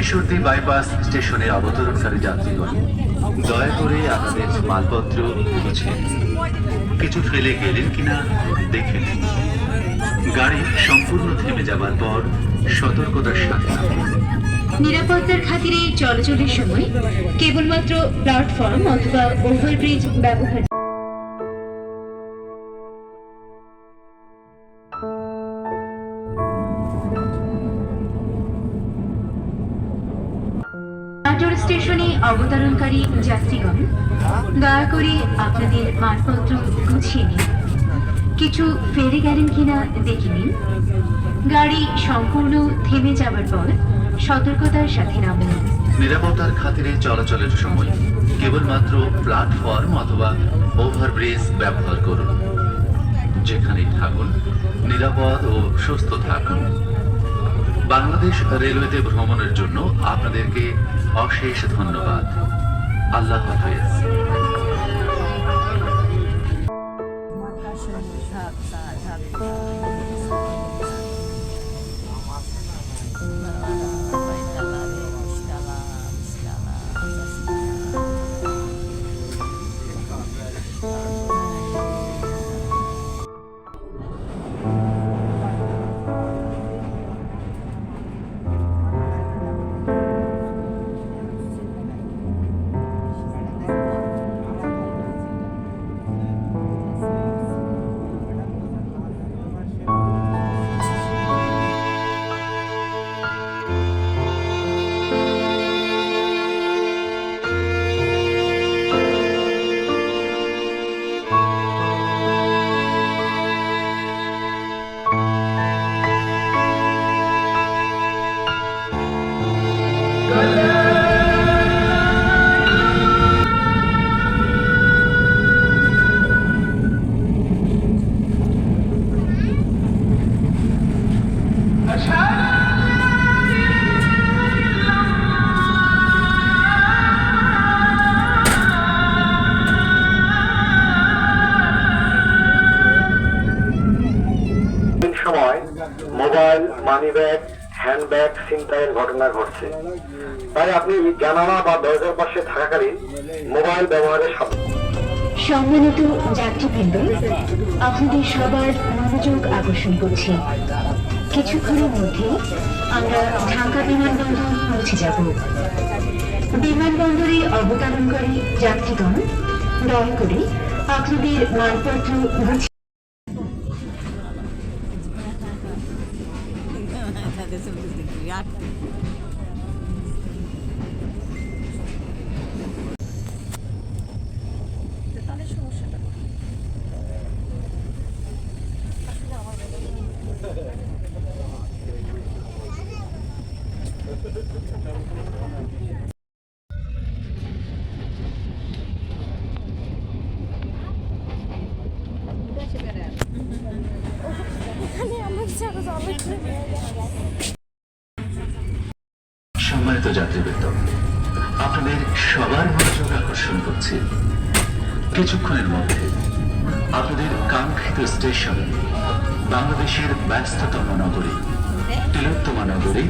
Ishwardi bypass স্টেশনে অবতরণকারী যাত্রীগণ, দয়া করে আপনাদের মালপত্র গুছিয়ে কিছু ফেলে গেলেন কিনা দেখে নিন। গাড়ি সম্পূর্ণ থেমে যাবার পর সতর্কতার সাথে নিরাপত্তার খাতিরে চলাচলের সময় কেবলমাত্র প্ল্যাটফর্ম অথবা ওভারব্রিজ ব্যবহার নাটোর স্টেশনে অবতরণকারী যাত্রীগণ দয়া করে আপনাদের মালপত্র গুছিয়ে নিন। কিছু ফেরে গেলেন কিনা দেখে নিন। গাড়ি সম্পূর্ণ থেমে যাবার পর সতর্কতার সাথে নামুন। নিরাপত্তার খাতিরে চলাচলের সময় কেবলমাত্র প্ল্যাটফর্ম অথবা ওভারব্রিজ ব্যবহার করুন। যেখানেই থাকুন, নিরাপদ ও সুস্থ থাকুন। বাংলাদেশ রেলওয়েতে ভ্রমণের জন্য আপনাদেরকে অশেষ ধন্যবাদ। আল্লাহ হাফেজ। এই মোবাইল মানিব্যাগ হ্যান্ডব্যাগ ছিনতাইয়ের ঘটনা ঘটছে। তাই আপনি জানালা বা দরজার পাশে থাকাকালীন মোবাইল সাবধান সম্মানিত যাত্রীবৃন্দ, আপনাদের সবার মনোযোগ আকর্ষণ করছি। কিছুক্ষণের মধ্যে আমরা ঢাকা বিমানবন্দর পৌঁছে যাব। বিমানবন্দরে অবতরণকারী যাত্রীগণ, দয়া করে আপনাদের মালপত্র গুছিয়ে এখানে আমার জায়গা যাবে সম্মানিত যাত্রীবৃন্দ আপনাদের সবার মনোযোগ আকর্ষণ করছি। কিছুক্ষণের মধ্যে আপনাদের কাঙ্ক্ষিত স্টেশন বাংলাদেশের ব্যস্ততম নগরী, তিলোত্তমা নগরী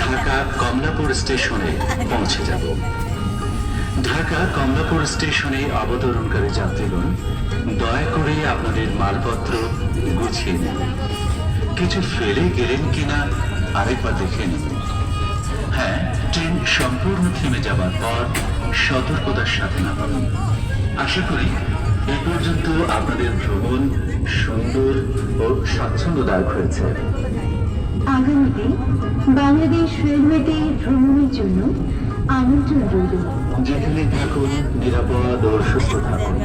ঢাকা কমলাপুর স্টেশনে পৌঁছে যাব। ঢাকা কমলাপুর স্টেশনে অবতরণকারী যাত্রীগণ, দয়া করে আপনাদের মালপত্র গুছিয়ে নিন। কিছু ফেলে গেলেন কিনা আরেকবার দেখে নিন। হ্যাঁ ট্রেন সম্পূর্ণ থেমে যাবার পর সতর্কতার সাথে নামাবেন আশা করি এ পর্যন্ত আপনাদের ভ্রমণ সুন্দর ও স্বাচ্ছন্দ্যদায়ক হয়েছে। আগামীতে বাংলাদেশ রেলওয়েতে ভ্রমণের জন্য যেখানে থাকুন নিরাপদ ও সুস্থ থাকুন।